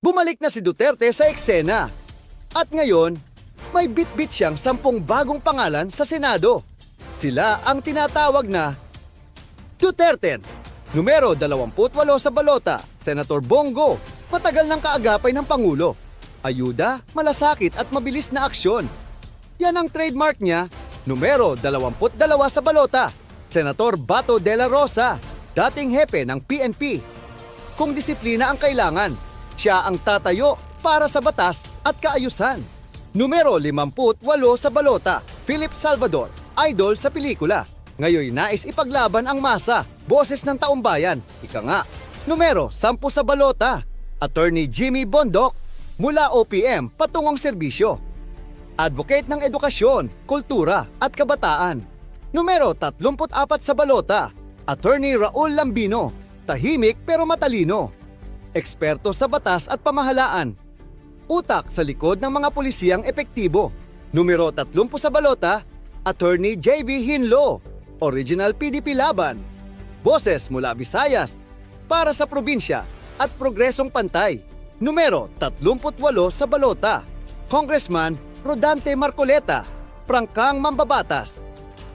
Bumalik na si Duterte sa eksena. At ngayon, may bit-bit siyang sampung bagong pangalan sa Senado. Sila ang tinatawag na Duterte. Numero 28 sa balota, Senator Bongo, matagal ng kaagapay ng Pangulo. Ayuda, malasakit at mabilis na aksyon. Yan ang trademark niya, numero 22 sa balota, Senator Bato de la Rosa, dating hepe ng PNP. Kung disiplina ang kailangan, siya ang tatayo para sa batas at kaayusan. Numero 58 sa balota, Philip Salvador, idol sa pelikula. Ngayon nais ipaglaban ang masa, boses ng taumbayan. Ika nga. Numero 10 sa balota, Attorney Jimmy Bondok, mula OPM patungong serbisyo. Advocate ng edukasyon, kultura at kabataan. Numero 34 sa balota, Attorney Raul Lambino, tahimik pero matalino. Eksperto sa batas at pamahalaan. Utak sa likod ng mga pulisiyang epektibo. Numero 30 sa balota, Attorney JV Hinlo, Original PDP Laban. Boses mula Visayas, para sa probinsya at progresong pantay. Numero 38 sa balota, Congressman Rodante Marcoleta, prangkang mambabatas.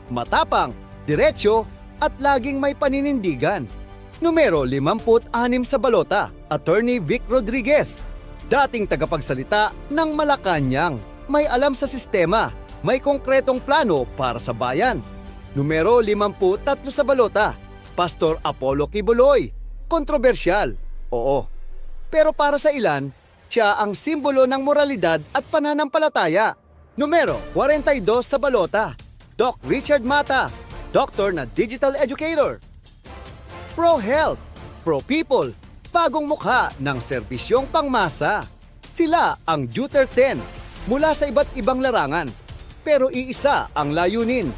Matapang, diretsyo at laging may paninindigan. Numero 56 sa balota, Attorney Vic Rodriguez, dating tagapagsalita ng Malacanang. May alam sa sistema, may konkretong plano para sa bayan. Numero 53 sa balota, Pastor Apollo Kibuloy, kontrobersyal, oo. Pero para sa ilan, siya ang simbolo ng moralidad at pananampalataya. Numero 42 sa balota, Doc Richard Mata, doktor na digital educator. Pro-health, pro-people, bagong mukha ng serbisyong pangmasa. Sila ang Duterte mula sa iba't ibang larangan, pero iisa ang layunin.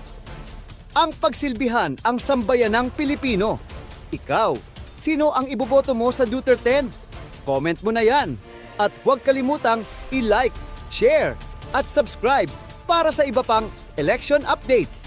Ang pagsilbihan ang sambayanang Pilipino. Ikaw, sino ang iboboto mo sa Duterte? Comment mo na yan. At huwag kalimutang i-like, share, at subscribe para sa iba pang election updates.